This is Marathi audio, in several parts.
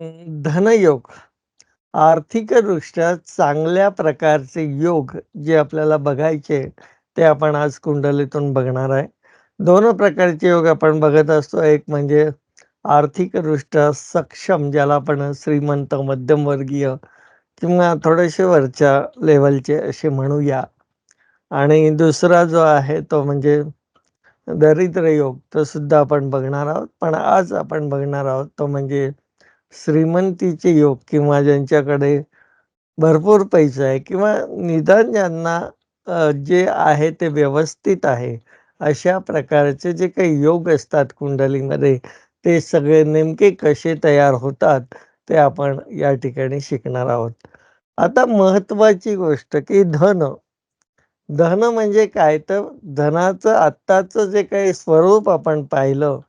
धनयोग आर्थिकदृष्ट्या चांगल्या प्रकारचे योग जे आपल्याला बघायचे ते आपण आज कुंडलीतून बघणार आहे. दोन प्रकारचे योग आपण बघत असतो. एक म्हणजे आर्थिकदृष्ट्या सक्षम ज्याला आपण श्रीमंत, मध्यमवर्गीय किंवा थोडेसे वरच्या लेवलचे असे म्हणूया आणि दुसरा जो आहे तो म्हणजे दरिद्र योग तो सुद्धा आपण बघणार आहोत. पण आज आपण बघणार आहोत तो म्हणजे श्रीमंतीचे योग किंवा ज्यांच्याकडे भरपूर पैसा आहे किंवा निदान ज्यांना जे आहे ते व्यवस्थित आहे. अशा प्रकारचे जे काही योग असतात कुंडलीमध्ये ते सगळे नेमके कसे तयार होतात ते आपण या ठिकाणी शिकणार आहोत. आता महत्वाची गोष्ट की धन. धन म्हणजे काय तर धनाचं आत्ताचं जे काही स्वरूप आपण पाहिलं,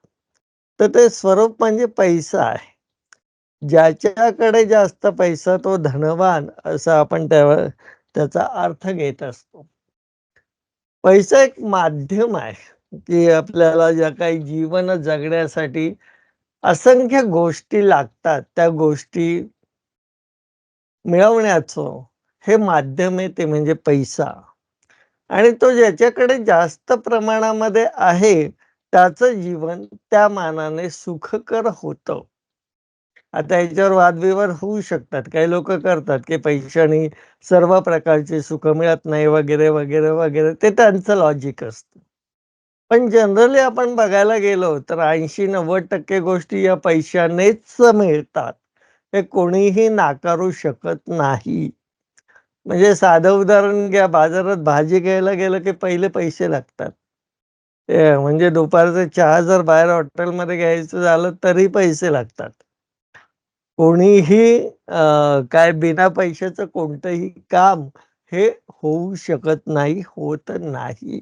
तर ते स्वरूप म्हणजे पैसा आहे. ज्याच्याकडे जास्त पैसा तो धनवान असं आपण त्यावर त्याचा अर्थ घेत असतो. पैसा एक माध्यम आहे, की आपल्याला ज्या काही जीवन जगण्यासाठी असंख्य गोष्टी लागतात. त्या गोष्टी मिळवण्याचं हे माध्यम आहे ते म्हणजे पैसा. आणि तो ज्याच्याकडे जास्त प्रमाणामध्ये आहे, त्याचं जीवन त्या मानाने सुखकर होतं. आता याच्यावर वादविवाद होऊ शकतात. काही लोक करतात, की पैशाने सर्व प्रकारची सुख मिळत नाही वगैरे, वगैरे, वगैरे. ते त्यांचं लॉजिक असतं. पण जनरली आपण बघायला गेलो तर 80-90% गोष्टी या पैशानेच मिळतात. हे कोणीही नाकारू शकत नाही. म्हणजे साधं उदाहरण घ्या, बाजारात भाजी घ्यायला गेलं, की पहिले पैसे लागतात. म्हणजे दुपारचं चहा जर बाहेर हॉटेलमध्ये घ्यायचं झालं तरी पैसे लागतात. कोणीही काय बिना पैशाचं कोणतंही काम हे होऊ शकत नाही, होत नाही.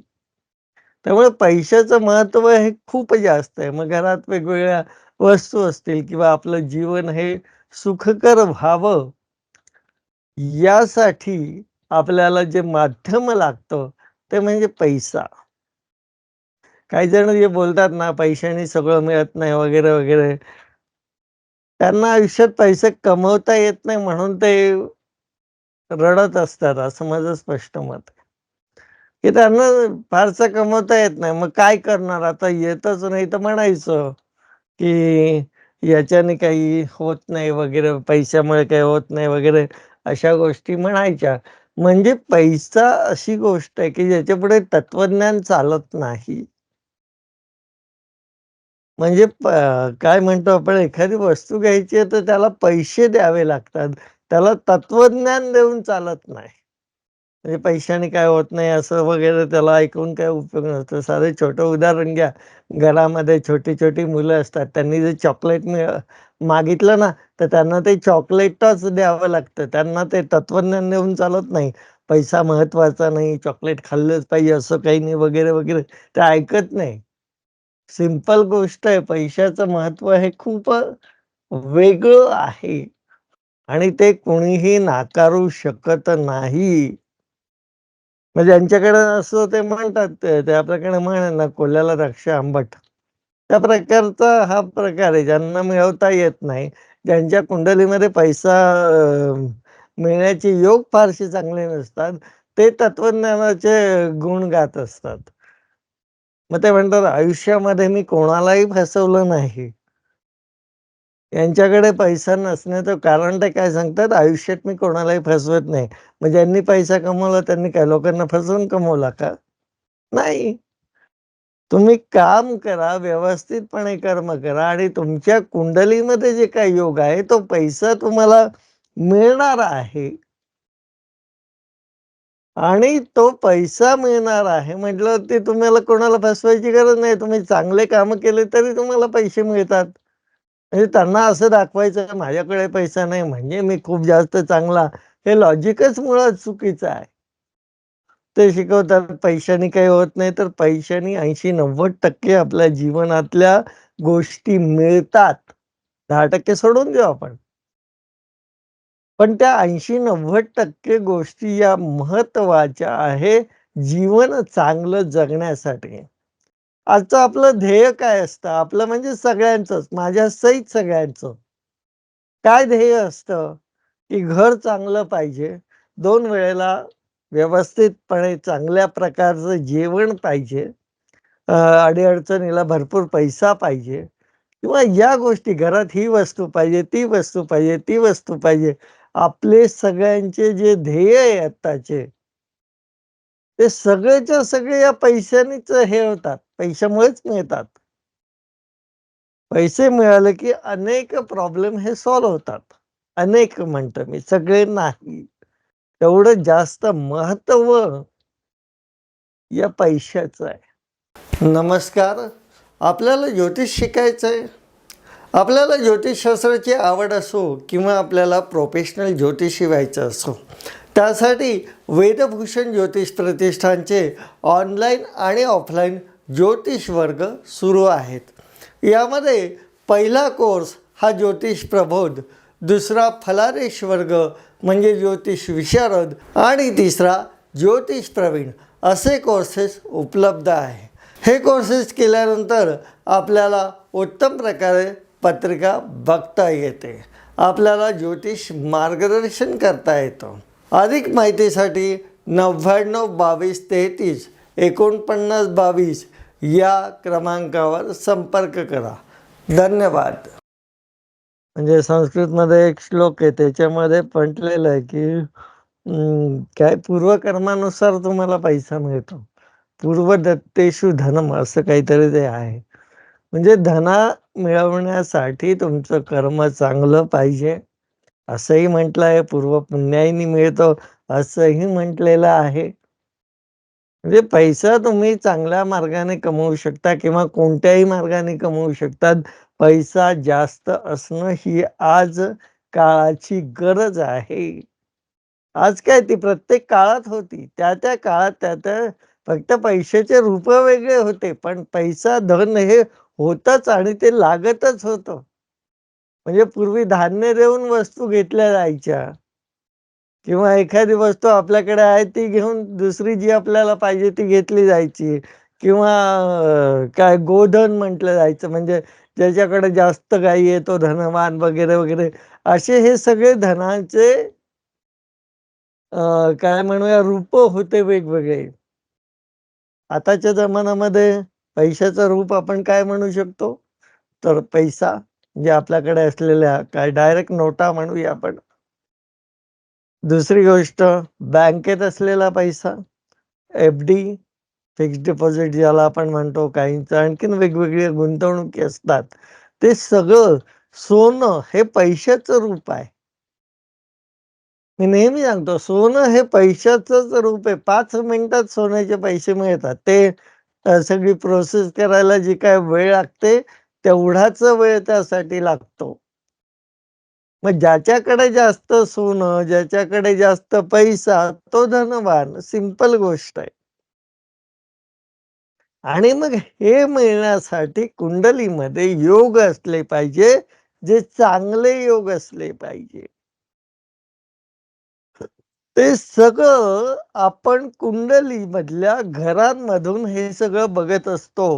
त्यामुळे पैशाचं महत्त्व हे खूप जास्त आहे. मग घरात वेगवेगळ्या वस्तू असतील किंवा आपलं जीवन हे सुखकर व्हावं यासाठी आपल्याला जे माध्यम लागतं ते म्हणजे पैसा. काही जण जे बोलतात ना, पैशाने सगळं मिळत नाही वगैरे, वगैरे. त्यांना आयुष्यात पैसे कमवता येत नाही म्हणून ते रडत असतात, असं माझं स्पष्ट मत आहे. की त्यांना फारसं कमवता येत नाही. मग काय करणार आता येतच नाही तर म्हणायचं, की याच्याने काही होत नाही वगैरे, पैशामुळे काही होत नाही वगैरे अशा गोष्टी म्हणायच्या. म्हणजे पैसा अशी गोष्ट आहे, की ज्याच्यापुढे तत्वज्ञान चालत नाही. म्हणजे काय म्हणतो आपण एखादी वस्तू घ्यायची आहे तर त्याला पैसे द्यावे लागतात. त्याला तत्वज्ञान देऊन चालत नाही. म्हणजे पैशाने काय होत नाही असं वगैरे त्याला ऐकून काय उपयोग नसतो. साधे छोटं उदाहरण घ्या. घरामध्ये छोटी-छोटी मुलं असतात. त्यांनी जर चॉकलेट मिळ मागितलं ना, तर त्यांना ते चॉकलेटच द्यावं लागतं. त्यांना ते तत्वज्ञान देऊन चालत नाही. पैसा महत्त्वाचा नाही, चॉकलेट खाल्लंच पाहिजे असं काही नाही वगैरे, वगैरे. ते ऐकत नाही. सिंपल गोष्ट आहे. पैशाचं महत्त्व हे खूप वेगळं आहे आणि ते कोणीही नाकारू शकत नाही. म्हणजे ज्यांच्याकडे असं ते म्हणतात ते आपल्याकडे म्हण ना, कोल्याला द्राक्ष आंबट." त्या प्रकारचा हा प्रकार आहे. ज्यांना मिळवता येत नाही, ज्यांच्या कुंडलीमध्ये पैसा मिळण्याचे योग फारसे चांगले नसतात, ते तत्वज्ञानाचे गुण गात असतात. मग ते म्हणतात, "आयुष्यामध्ये मी कोणालाही फसवलं नाही." यांच्याकडे पैसा नसण्याचं कारण ते काय सांगतात, "आयुष्यात मी कोणालाही फसवत नाही." मग ज्यांनी पैसा कमवला त्यांनी काय लोकांना फसवून कमवला का? नाही. तुम्ही काम करा, व्यवस्थितपणे कर्म करा आणि तुमच्या कुंडलीमध्ये जे काही योग आहे, तो पैसा तुम्हाला मिळणार आहे. आणि तो पैसा मिळणार आहे म्हटल्यावरती तुम्हाला कोणाला फसवायची गरज नाही. तुम्ही चांगले काम केले तरी तुम्हाला पैसे मिळतात. म्हणजे त्यांना असं दाखवायचं माझ्याकडे पैसा नाही म्हणजे मी खूप जास्त चांगला, हे लॉजिकच मुळात चुकीचं आहे. ते शिकवतात पैशानी काही होत नाही, तर पैशानी ऐंशी नव्वद टक्के आपल्या जीवनातल्या गोष्टी मिळतात. 10% सोडून देऊ आपण. पण त्या 80-90% गोष्टी या महत्त्वाच्या आहे, जीवन चांगलं जगण्यासाठी. आजचं आपलं ध्येय काय असतं? आपलं म्हणजे सगळ्यांचंच, माझ्यासहित सगळ्यांचं. काय ध्येय असतं की घर चांगलं पाहिजे दोन वेळेला व्यवस्थितपणे चांगल्या प्रकारचं जेवण पाहिजे अडीअडचणीला भरपूर पैसा पाहिजे किंवा या गोष्टी घरात ही वस्तू पाहिजे ती वस्तू पाहिजे ती वस्तू पाहिजे आपले सगळ्यांचे जे ध्येय आहे आत्ताचे ते सगळेच्या सगळे या पैशानेच हे होतात पैशामुळेच मिळतात. पैसे मिळाले की अनेक प्रॉब्लेम हे सॉल्व्ह होतात. अनेक म्हणतो मी सगळे नाही. तेवढं जास्त महत्त्व या पैशाचं आहे. नमस्कार आपल्याला ज्योतिष शिकायचं आहे आपल्याला ज्योतिषशास्त्राची आवड असो किंवा आपल्याला प्रोफेशनल ज्योतिषी व्हायचं असो त्यासाठी वेदभूषण ज्योतिष प्रतिष्ठानचे ऑनलाईन आणि ऑफलाईन ज्योतिष वर्ग सुरू आहेत. यामध्ये पहिला कोर्स हा ज्योतिष प्रबोध दुसरा फलारेश वर्ग म्हणजे ज्योतिष विशारद आणि तिसरा ज्योतिष प्रवीण असे कोर्सेस उपलब्ध आहे. हे कोर्सेस केल्यानंतर आपल्याला उत्तम प्रकारे पत्रिका बघता येते. आपल्याला ज्योतिष मार्गदर्शन करता येतं. अधिक माहितीसाठी नव्याण्णव बावीस तेहतीस एकोणपन्नास बावीस या क्रमांकावर संपर्क करा. धन्यवाद. म्हणजे संस्कृतमध्ये एक श्लोक आहे त्याच्यामध्ये म्हटलेलं आहे की काय पूर्वकर्मानुसार तुम्हाला पैसा मिळतो. पूर्वदत्तेषु धनम असं काहीतरी ते आहे. म्हणजे धना मिळवण्यासाठी तुमचं कर्म चांगलं पाहिजे. असंही म्हटलं आहे पूर्व पुण्याईनी मिळतो असंही म्हटलेलं आहे. म्हणजे पैसा तुम्ही चांगल्या मार्गाने कमवू शकता किंवा कोणत्याही मार्गाने कमवू शकतात. पैसा जास्त असणं ही आज काळाची गरज आहे. आज काय ती प्रत्येक काळात होती. त्या त्या काळात त्या त्या फक्त पैशाचे रूप वेगळे होते. पण पैसा धन हे होतच आणि ते लागतच होतं. म्हणजे पूर्वी धान्य देऊन वस्तू घेतल्या जायच्या. किंवा एखादी वस्तू आपल्याकडे आहे ती घेऊन दुसरी जी आपल्याला पाहिजे ती घेतली जायची. किंवा काय गोधन म्हटलं जायचं. म्हणजे ज्याच्याकडे जास्त गायी येतो धनवान वगैरे वगैरे. असे हे सगळे धनाचे काय म्हणूया रूप होते वेगवेगळे. आताच्या जमान्यामध्ये पैशाचं रूप आपण काय म्हणू शकतो? तर पैसा जे आपल्याकडे असलेल्या काय डायरेक्ट नोटा म्हणूया आपण. दुसरी गोष्ट बँकेत असलेला पैसा एफ डी फिक्स्ड डिपॉझिट ज्याला आपण म्हणतो काहींचं आणखीन वेगवेगळ्या गुंतवणुकी असतात. ते सगळं सोनं हे पैशाचं रूप आहे. मी नेहमी सांगतो सोनं हे पैशाचंच रूप आहे. पाच मिनिटात सोन्याचे पैसे मिळतात. ते सगळी प्रोसेस करायला जी काय वेळ लागते तेवढाच वेळ त्यासाठी लागतो. मग ज्याच्याकडे जास्त सोनं ज्याच्याकडे जास्त पैसा तो धनवान सिंपल गोष्ट आहे. आणि मग हे मिळण्यासाठी कुंडलीमध्ये योग असले पाहिजे जे चांगले योग असले पाहिजे. ते सगळं आपण कुंडली मधल्या घरांमधून हे सगळं बघत असतो.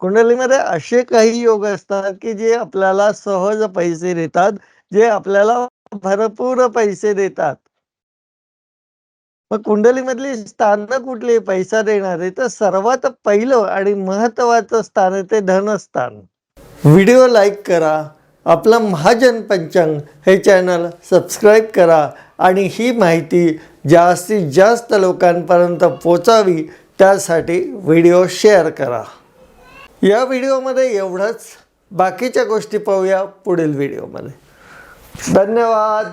कुंडलीमध्ये असे काही योग असतात की जे आपल्याला सहज पैसे देतात जे आपल्याला भरपूर पैसे देतात. मग कुंडलीमधली स्थानं कुठली? पैसा देणारे. तर सर्वात पहिलं आणि महत्वाचं स्थान आहे ते धनस्थान. व्हिडिओ लाईक करा. आपलं महाजन पंचांग हे चॅनल सबस्क्राईब करा आणि ही माहिती जास्तीत जास्त लोकांपर्यंत पोचावी त्यासाठी व्हिडिओ शेअर करा. या व्हिडिओमध्ये एवढंच. बाकीच्या गोष्टी पाहूया पुढील व्हिडिओमध्ये. धन्यवाद.